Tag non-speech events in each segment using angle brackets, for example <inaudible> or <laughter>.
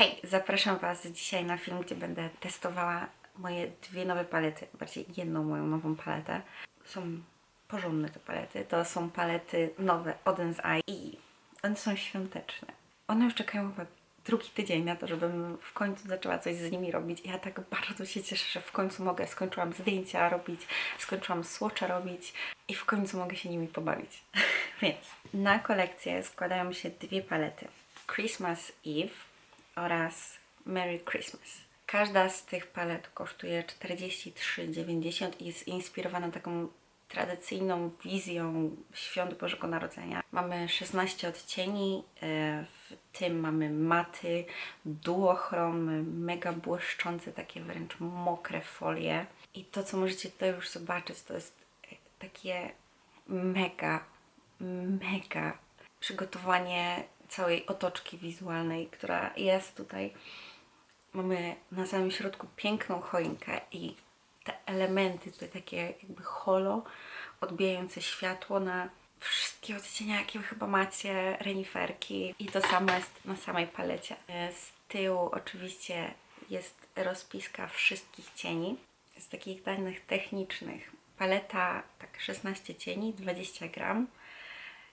Hej, zapraszam Was dzisiaj na film, gdzie będę testowała moje dwie nowe palety, bardziej jedną moją nową paletę. Są porządne te palety, to są palety nowe Oden's Eye i one są świąteczne. One już czekają chyba drugi tydzień na to, żebym w końcu zaczęła coś z nimi robić. Ja tak bardzo się cieszę, że w końcu mogę. Skończyłam zdjęcia robić, skończyłam słocze robić i w końcu mogę się nimi pobawić. <laughs> Więc na kolekcję składają się dwie palety. Christmas Eve oraz Merry Christmas. Każda z tych palet kosztuje 43,90 i jest inspirowana taką tradycyjną wizją świąt Bożego Narodzenia. Mamy 16 odcieni, e, w tym mamy maty, duochrom, mega błyszczące, takie wręcz mokre folie. I to, co możecie tutaj już zobaczyć, to jest e, takie mega, mega przygotowanie całej otoczki wizualnej, która jest tutaj. Mamy na samym środku piękną choinkę i te elementy, te takie jakby holo, odbijające światło na wszystkie odcienia, jakie chyba macie, reniferki i to samo jest na samej palecie. Z tyłu oczywiście jest rozpiska wszystkich cieni. Z takich danych technicznych paleta tak 16 cieni, 20 gram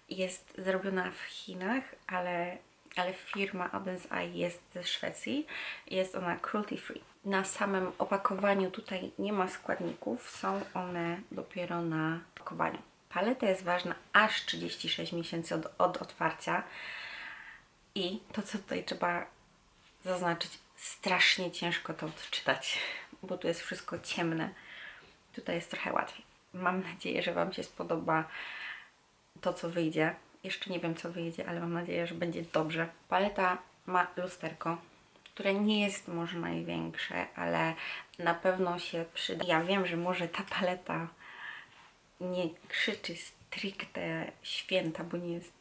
jest zrobiona w Chinach, ale, ale firma Oden's Eye jest ze Szwecji. Jest ona cruelty free. Na samym opakowaniu tutaj nie ma składników, są one dopiero na opakowaniu. Paleta jest ważna aż 36 miesięcy od, od otwarcia i to, co tutaj trzeba zaznaczyć, strasznie ciężko to odczytać, bo tu jest wszystko ciemne. Tutaj jest trochę łatwiej. Mam nadzieję, że Wam się spodoba to, co wyjdzie. Jeszcze nie wiem, co wyjdzie, ale mam nadzieję, że będzie dobrze. Paleta ma lusterko, które nie jest może największe, ale na pewno się przyda. Ja wiem, że może ta paleta nie krzyczy stricte święta, bo nie jest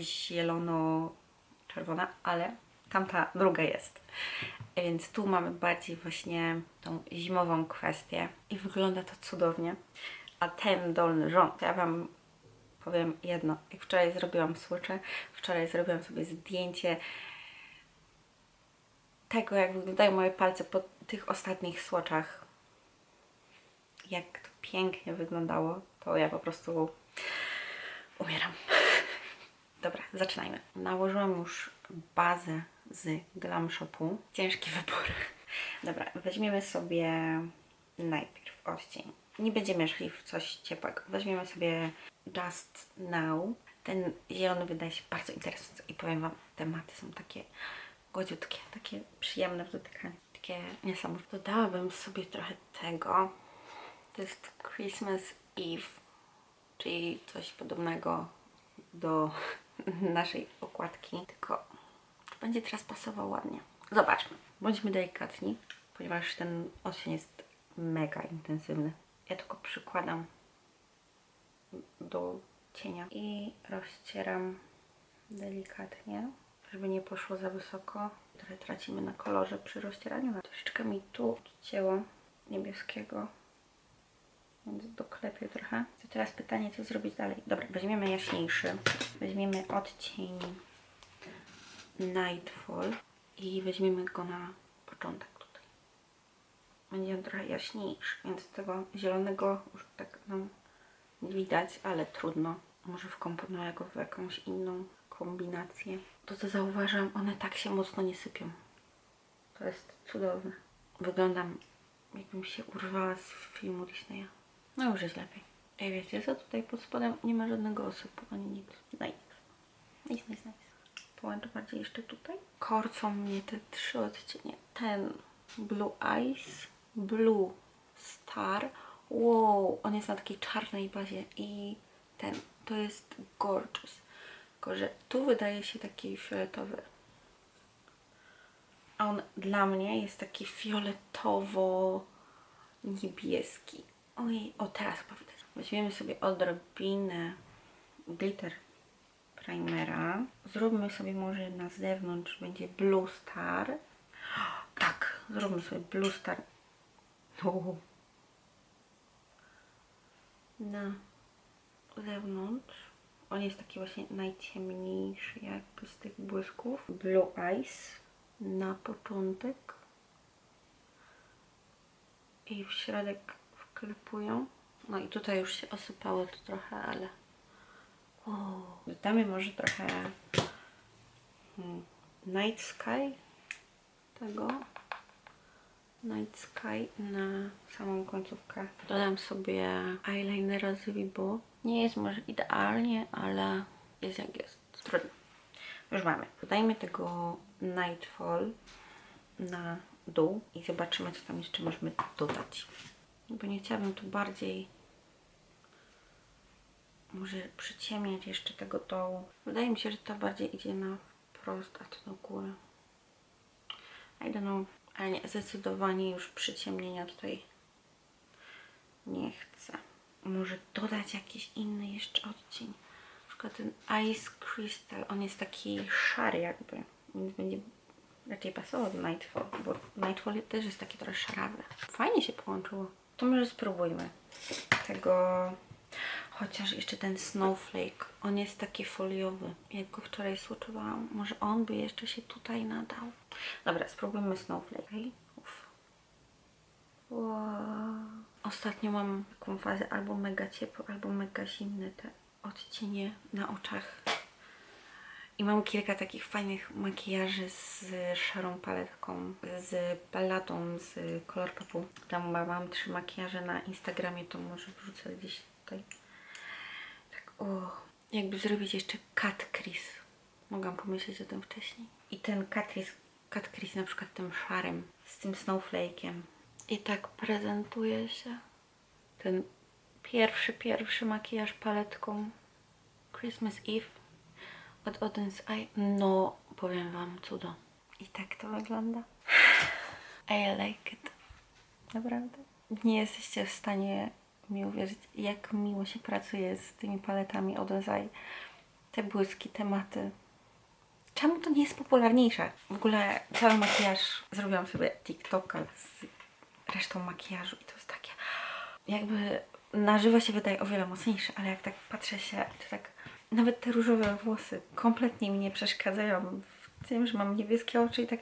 zielono-czerwona, ale tamta druga jest. Więc tu mamy bardziej właśnie tą zimową kwestię i wygląda to cudownie. A ten dolny rząd, ja Wam powiem jedno. Jak wczoraj zrobiłam słocze, wczoraj zrobiłam sobie zdjęcie tego, jak wyglądają moje palce po tych ostatnich słoczach. Jak to pięknie wyglądało, to ja po prostu umieram. <laughs> Dobra, zaczynajmy. Nałożyłam już bazę z Glam Shopu. Ciężki wybór. <laughs> Dobra, weźmiemy sobie najpierw odcień. Nie będziemy szli w coś ciepłego. Weźmiemy sobie Just Now. Ten zielony wydaje się bardzo interesujący i powiem Wam, tematy są takie gładziutkie, takie przyjemne w dotykaniu, takie niesamowite. Dodałabym sobie trochę tego. To jest Christmas Eve, czyli coś podobnego do <laughs> naszej okładki, tylko będzie teraz pasował ładnie. Zobaczmy. Bądźmy delikatni, ponieważ ten odcień jest mega intensywny. Ja tylko przykładam do cienia i rozcieram delikatnie, żeby nie poszło za wysoko. Trochę tracimy na kolorze przy rozcieraniu. Troszeczkę mi tu cięło niebieskiego, więc doklepię trochę. To teraz pytanie, co zrobić dalej. Dobra, weźmiemy jaśniejszy. Weźmiemy odcień Nightfall i weźmiemy go na początek. Będzie on trochę jaśniejszy, więc tego zielonego już tak nam nie widać, ale trudno. Może wkomponuję go w jakąś inną kombinację. To co zauważam, one tak się mocno nie sypią. To jest cudowne. Wyglądam jakbym się urwała z filmu Disneya. No już jest lepiej. Ej, wiecie co? Tutaj pod spodem nie ma żadnego osypu, ani nic. No nic. Nic, nic, nic. Połączę bardziej jeszcze tutaj. Korcą mnie te trzy odcienie. Ten Blue Eyes, Blue Star. Wow, on jest na takiej czarnej bazie i ten, to jest gorgeous. Tylko, że tu wydaje się taki fioletowy. A on dla mnie jest taki fioletowo-niebieski. Oj, o teraz powiem. Weźmiemy sobie odrobinę glitter primera. Zróbmy sobie może na zewnątrz będzie Blue Star. Tak, zróbmy sobie Blue Star. Na zewnątrz. On jest taki właśnie najciemniejszy jakby z tych błysków. Blue Eyes. na początek i w środek wklepują. No i tutaj już się osypało to trochę, ale o, może trochę hmm, Night Sky tego Night Sky na samą końcówkę. Dodam sobie eyelinera z Vibo. Nie jest może idealnie, ale jest jak jest. Trudno. Już mamy. Dodajmy tego Nightfall na dół i zobaczymy, co tam jeszcze możemy dodać. Bo nie chciałabym tu bardziej może przyciemniać jeszcze tego dołu. Wydaje mi się, że to bardziej idzie na wprost, a to do góry. I don't know. Ale nie, zdecydowanie już przyciemnienia tutaj nie chcę. Może dodać jakiś inny jeszcze odcień. Na przykład ten Ice Crystal, on jest taki szary jakby, więc będzie raczej pasował do Nightfall, bo Nightfall też jest taki trochę szarawy. Fajnie się połączyło. To może spróbujmy tego, chociaż jeszcze ten Snowflake, on jest taki foliowy, jak go wczoraj słuchałam. Może on by jeszcze się tutaj nadał. Dobra, spróbujmy Snowflake. Uff. Wow. Ostatnio mam taką fazę albo mega ciepło, albo mega zimne te odcienie na oczach. I mam kilka takich fajnych makijaży z szarą paletką, z paletą z Color Popu. Tam ma- mam trzy makijaże na Instagramie, to może wrzucę gdzieś tutaj. O, jakby zrobić jeszcze cut crease. Mogłam pomyśleć o tym wcześniej. I ten cut crease, cut crease na przykład tym szarym, z tym snowflake'iem. I tak prezentuje się ten pierwszy, pierwszy makijaż paletką Christmas Eve od Odens Eye. No, powiem Wam cudo. I tak to wygląda. <sighs> I like it. Naprawdę. Nie jesteście w stanie mi uwierzyć, jak miło się pracuje z tymi paletami Odens Eye. Te błyski, tematy. Czemu to nie jest popularniejsze? W ogóle cały makijaż zrobiłam sobie TikToka z resztą makijażu i to jest takie jakby na żywo się wydaje o wiele mocniejsze, ale jak tak patrzę się, to tak nawet te różowe włosy kompletnie mi nie przeszkadzają w tym, że mam niebieskie oczy i tak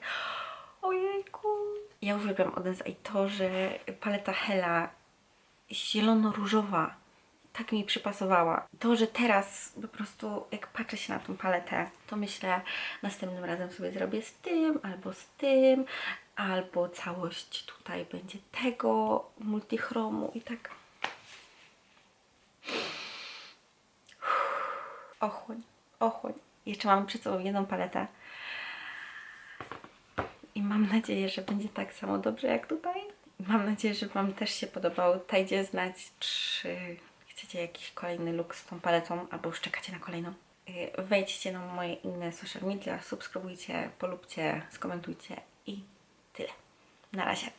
ojejku. Ja uwielbiam Odense i to, że paleta Hela zielono-różowa tak mi przypasowała. To, że teraz po prostu jak patrzę się na tą paletę, to myślę, następnym razem sobie zrobię z tym, albo z tym, albo całość tutaj będzie tego multichromu i tak. Ochłoń, ochłoń. Jeszcze mam przed sobą jedną paletę. I mam nadzieję, że będzie tak samo dobrze jak tutaj. Mam nadzieję, że Wam też się podobało. Dajcie znać, czy chcecie jakiś kolejny look z tą paletą, albo już czekacie na kolejną. Yy, Wejdźcie na moje inne social media, subskrybujcie, polubcie, skomentujcie i tyle. Na razie.